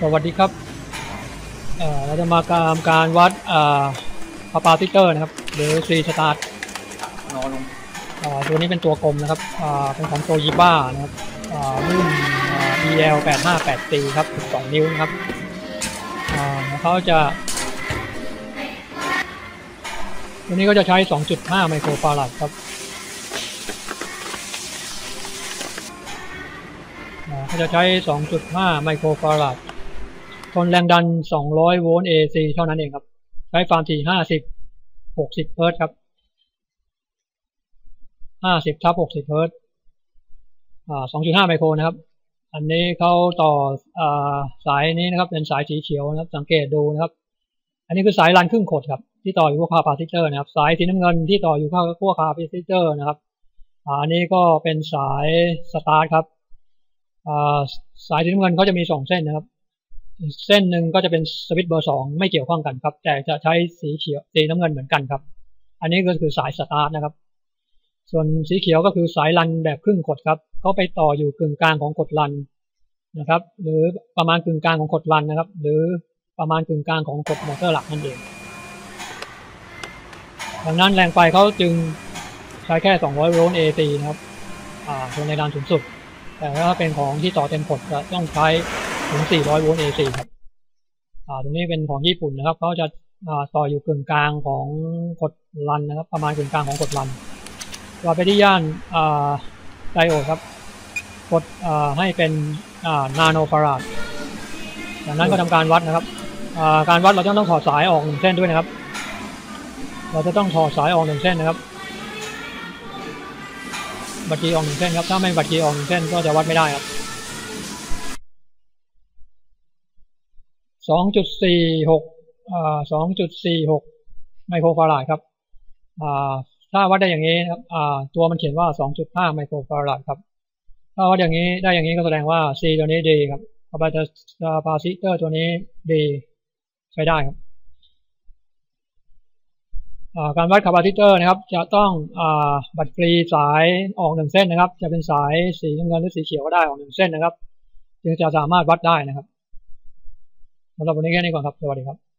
สวัสดีครับเอ่อเราจะมาการการวัดอ่าคาปาซิเตอร์นะครับ หรือซีสตาร์ทนอนลงตัวนี้เป็นตัวกลมนะครับอ่าเป็นของโตยิบ้านะครับอ่ารุ่นอ่า EL 8584ครับ 12 นิ้วนะครับอ่าเขาจะ ตัวนี้ก็จะใช้ 2.5 ไมโครฟาราดครับอ่าเขาจะใช้ 2.5 ไมโครฟาราด ทนแรงดัน 200 โวลต์ AC เท่านั้นเองครับ ใช้ความถี่ 50 60 เฮิรตซ์ครับ 50 ทับ 60 เฮิรตซ์อ่า2.5 ไมโครนะครับ อันนี้เขาต่ออาสายนี้นะครับ เป็นสายสีเขียวนะครับ สังเกตดูนะครับ อันนี้คือสายรันครึ่งขดครับ ที่ต่ออยู่กับคาปาซิเตอร์นะครับ สายสีน้ำเงินที่ต่ออยู่กับขั้วคาปาซิเตอร์นะครับอ่าอันนี้ก็เป็นสายสตาร์ทครับอ่าสายสีน้ำเงินเขาจะมีสองเส้นนะครับ อีกเส้นหนึ่งก็จะเป็นสวิตช์เบอร์สองไม่เกี่ยวข้องกันครับ แต่จะใช้สีเขียวสีน้ำเงินเหมือนกันครับ อันนี้ก็คือสายสตาร์ทนะครับ ส่วนสีเขียวก็คือสายรันแบบครึ่งขดครับเขาไปต่ออยู่กึ่งกลางของขดรันนะครับ หรือประมาณกึ่งกลางของขดรันนะครับ หรือประมาณกึ่งกลางของขดมอเตอร์หลักนั่นเองดังนั้นแรงไฟเขาจึงใช้แค่ 200 โวลต์ AC นะครับ อ่าในด้านสูงสุด แต่ถ้าเป็นของที่ต่อเต็มขดจะต้องใช้ ถึง 400 โวลต์ AC ครับตรงนี้เป็นของญี่ปุ่นนะครับเขาจะต่ออยู่กึ่งกลางของกดรันนะครับ ประมาณกึ่งกลางของกดรันเราไปที่ย่านไดโอดครับกดให้เป็นนาโนฟาราดจากนั้นก็ทำการวัดนะครับการวัดเราจะต้องถอดสายออกหนึ่งเส้นด้วยนะครับ เราจะต้องถอดสายออกหนึ่งเส้นนะครับ บัตรีออกหนึ่งเส้นครับ ถ้าไม่บัตรีออกหนึ่งเส้นก็จะวัดไม่ได้ครับ สองจุดสี่หกอ่าสองจุดสี่หกไมโครฟาราดครับอ่าถ้าวัดได้อย่างนี้ครับอ่าตัวมันเขียนว่าสองจุดห้าไมโครฟาราดครับ ถ้าวัดอย่างนี้ได้อย่างนี้ก็แสดงว่า C ตัวนี้ดีครับคาปาซิเตอร์ตัวนี้ดีใช้ได้ครับการวัดคาปาซิเตอร์นะครับ จะต้องอบัตรฟรีสายออกหนึ่งเส้นนะครับ จะเป็นสายสีน้ำเงินหรือสีเขียวก็ได้ออกหนึ่งเส้นนะครับ จึงจะสามารถวัดได้นะครับ สำหรับ